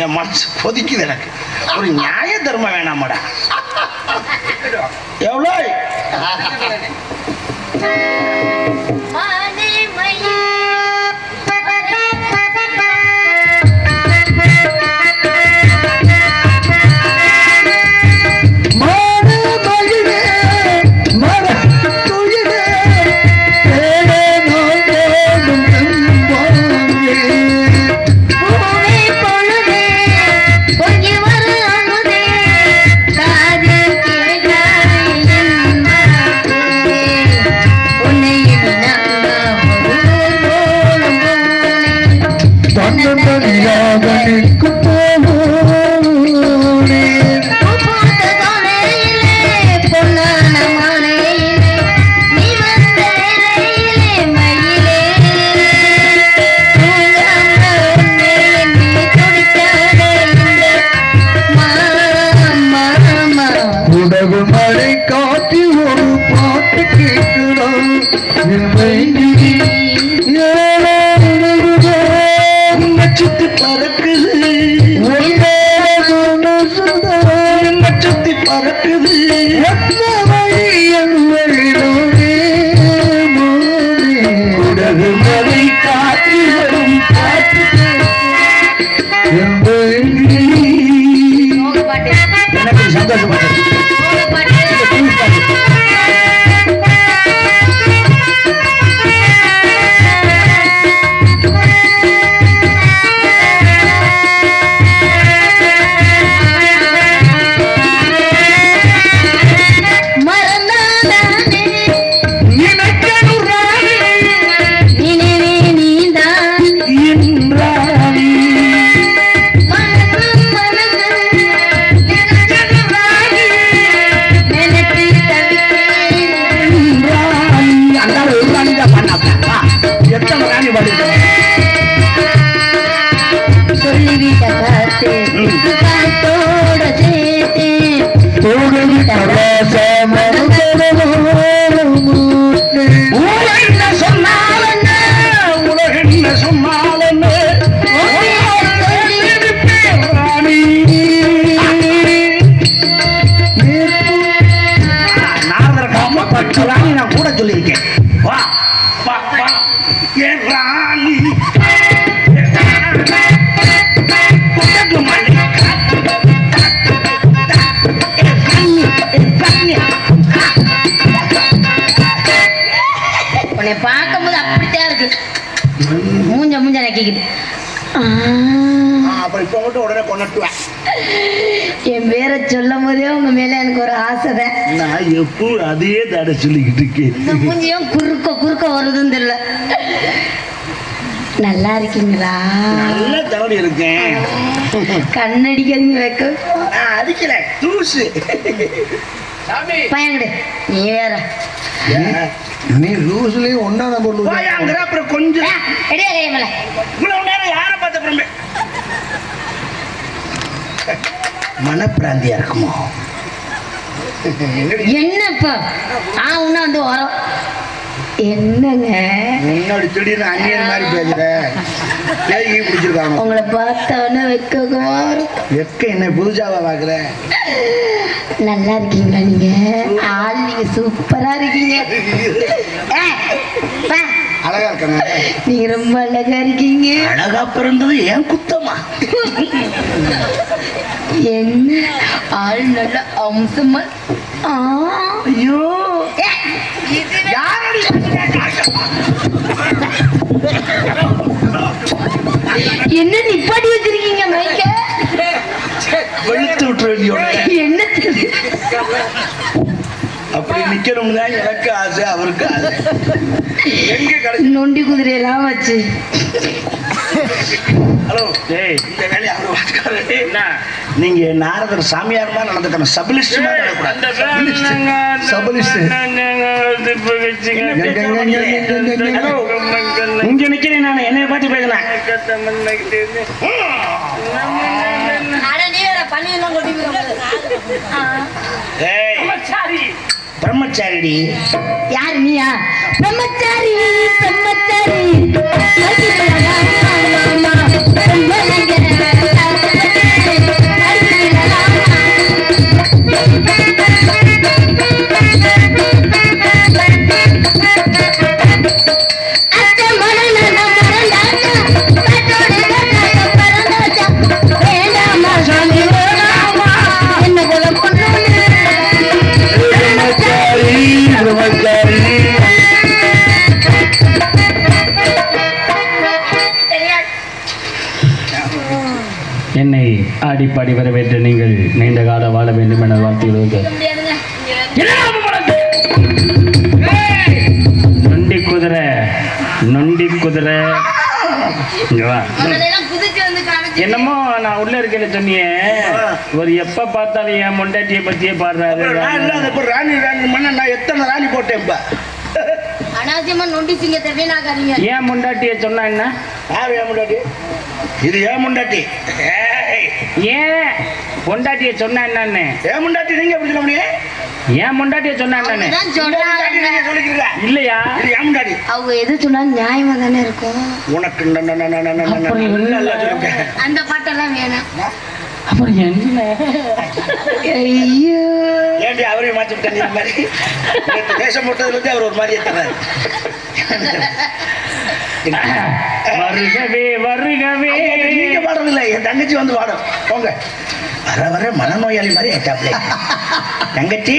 என் மனசு கொதிக்குது எனக்கு. ஒரு நியாய தர்மம் வேணாமடா. எவ்வளோ? உடகு மழை காட்டி ஒரு பாட்டு கேட்கிறான் சுத்தி பறக்குது. சுத்தி பறக்குது. உடகு மலை காட்டி வரும் காற்று என் ராணி. உன்னை பார்க்கும்போது அப்படித்தான் இருக்கு. மூஞ்ச மூஞ்ச நக்கிக்கிட்டு. ஆ, அப்புறம் இப்போ மட்டும் உடனே கொண்டுட்டுவேன் என் பேரை சொல்லும் போதே உங்க மேல எனக்கு ஒரு ஆசை தான். நான் எப்போ அதையே தடை சொல்லிக்கிட்டு இருக்கேன். மூஞ்சியும் குறுக்க வருதுன்னு தெரியல. நல்லா இருக்கீங்களா? நல்ல தவறு இருக்கேன். கண்ணடிக்காதீங்க வைக்க அடிக்கல. தூசு. பயங்கடு நீ வேற. நீ லூஸ்லயும் ஒன்னா நம்பர் லூஸ் போயாங்கிற அப்புறம் கொஞ்சம். எடியா கைமல இவ்வளவு நேரம் யாரை பார்த்த அப்புறமே மனப்பிராந்தியா இருக்குமோ? என்னப்பா? ஆ உன்ன வந்து வரோம் என்னங்க? முன்னாடி திடீர்னு அந்நியன் மாதிரி பேசுற. பேய் பிடிச்சிருக்காங்க? உங்களை பார்த்தவொன்னே வைக்கமா எக்க என்ன புதுசாவா பாக்குற நல்லா இருக்கீங்களா நீங்க? ஆள் நீங்க சூப்பரா இருக்கீங்க. அழகா இருக்காங்க. நீங்க ரொம்ப அழகா இருக்கீங்க. அழகா பிறந்தது ஏன் குத்தமா. என்ன? ஆள் நல்ல அம்சமா? ஆ. ஐயோ. என்ன நிப்பாட்டி வச்சிருக்கீங்க மைக்க? வெளுத்து விட்டு வேண்டியோட என்ன? அப்படி நிக்கணும்னு தான் எனக்கு ஆசை அவருக்கு ஆசை. எங்க கிடைச்சு? நொண்டி குதிரையெல்லாம் வச்சு. ஹலோ டேய் இந்த வேலையை அவரு பார்த்துக்காரு. என்ன? நீங்க நாரதர் சாமியார் மாதிரி நடந்துக்கணும். சபலிஸ்ட் சபலிஸ்ட் ஹலோ இங்க நிக்கிறேன் நான் என்னைய பார்த்து பேசுனேன் அட நீ வேற பண்ணியெல்லாம் கொட்டி ஏய். பிரம்மச்சாரிடி. யாரு நீயா? பிரம்மச்சாரி பிரம்மச்சாரி. என்ன ஆடிப்பாடி வரவேற்று நீங்கள் நீண்ட காலம் வாழ வேண்டும் என வாழ்த்துகிறோங்க காமிச்சு. என்னமோ நான் உள்ள இருக்கேன்னு சொன்னியே. ஒரு எப்ப பார்த்தாலும் என் மொண்டாட்டியை பத்தியே பாடுறாரு. ராணி ராணி மண்ண நான் எத்தனை ராணி போட்டேன் இப்ப? அனாவசியமா நொண்டி சிங்கத்தை வீணாக்காதீங்க. ஏன் மொண்டாட்டியை சொன்னா என்ன? யார் ஏன் முண்டாட்டி? இது ஏன் முண்டாட்டி. ஏன்? பொண்டாட்டியை சொன்னா என்னன்னு? ஏன் முண்டாட்டி நீங்க எப்படி சொல்ல முடியும்? ஏன் பொண்டாட்டியை சொன்னா என்னன்னு தான் முண்டாட்டி நீங்க சொல்றாங்க சொல்லிக்கிறீங்க. இல்லையா? ஏன் முண்டாட்டி. அவங்க எது சொன்னாலும் நியாயமா தானே இருக்கும். உனக்கு. அந்த பாட்டெல்லாம் வேணாம். அப்புறம் என்ன? ஐயோ. ஏன்டி விட்டேன் நீ இந்த மாதிரி? நேத்து வேஷம் போட்டதுல இருந்து அவர் ஒரு மாதிரி தர்றாரு வருகவே வருகவே. நீங்க பாடுறதில்ல. என் தங்கச்சி வந்து பாடும். போங்க. வர வர மனநோயாளி மாதிரி ஆயிட்டாப்ல. தங்கச்சி.